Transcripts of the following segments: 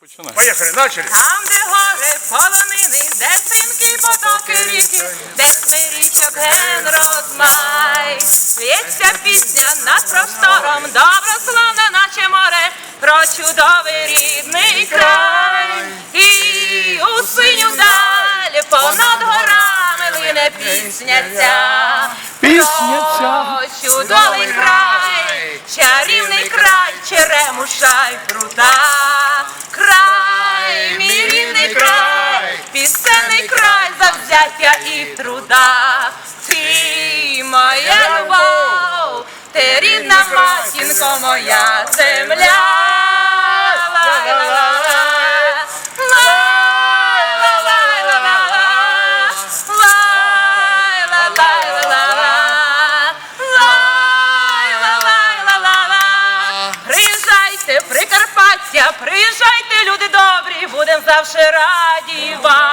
Починай. Поехали, начали. Там, де гори полонини, де синки потоки ріки, де смирічок ген розмай. В'ється пісня над простором, доброславне, наче море, про чудовий рідний край. І у синю даль понад горами лине пісня ця. Пісня ця. Про чудовий край, чарівний край, черемуша й прута. Край, і труда. Ти моя любов, ти рідна матінко моя земля. Приїжджайте, Прикарпаття, приїжджайте, люди добрі, будем завжди раді вам.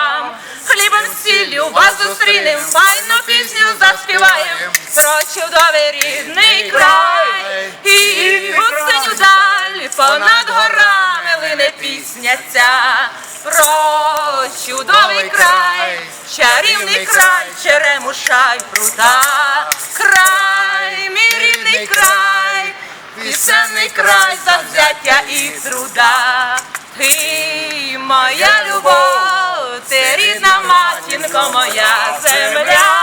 Хлібом вас зустрінем, файну пісню заспіваєм. Про чудовий рідний край. І у синю даль понад горами лине пісня ця. Про чудовий край, чарівний край, черемуша й прута. Край, мій рідний край, пісенний край завзяття і труда. Ти моя матінко моя земля.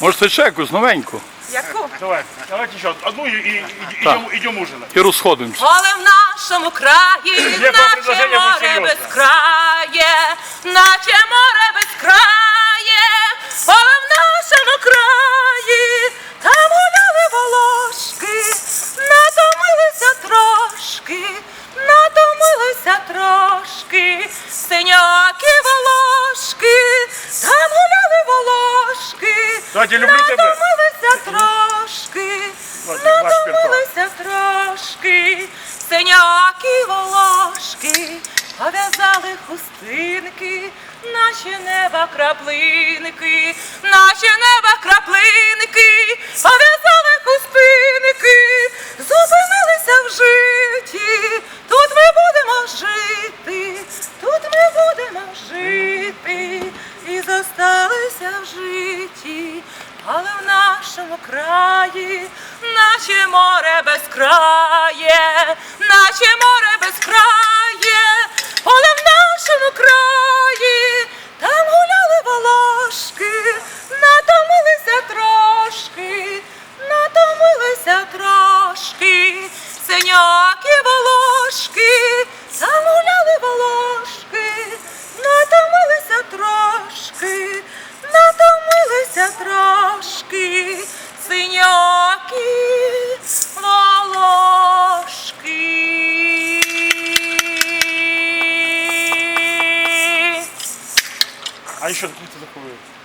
Можете ще якусь новеньку. Яку? Давай, давайте еще одну и, и- и- Так. идем, идем ужинать. І розходимося. Поле в нашому краї, Яке наче предложення море волошки, люблю тебе. натомилися трошки, натомилися трошки, синяки волошки, пов'язали хустинки, наші неба краплинки, наші неба краплинки, пов'язали хустинки, нашому краї, наче море без крає, наче море безкрає, А еще какие-то такое.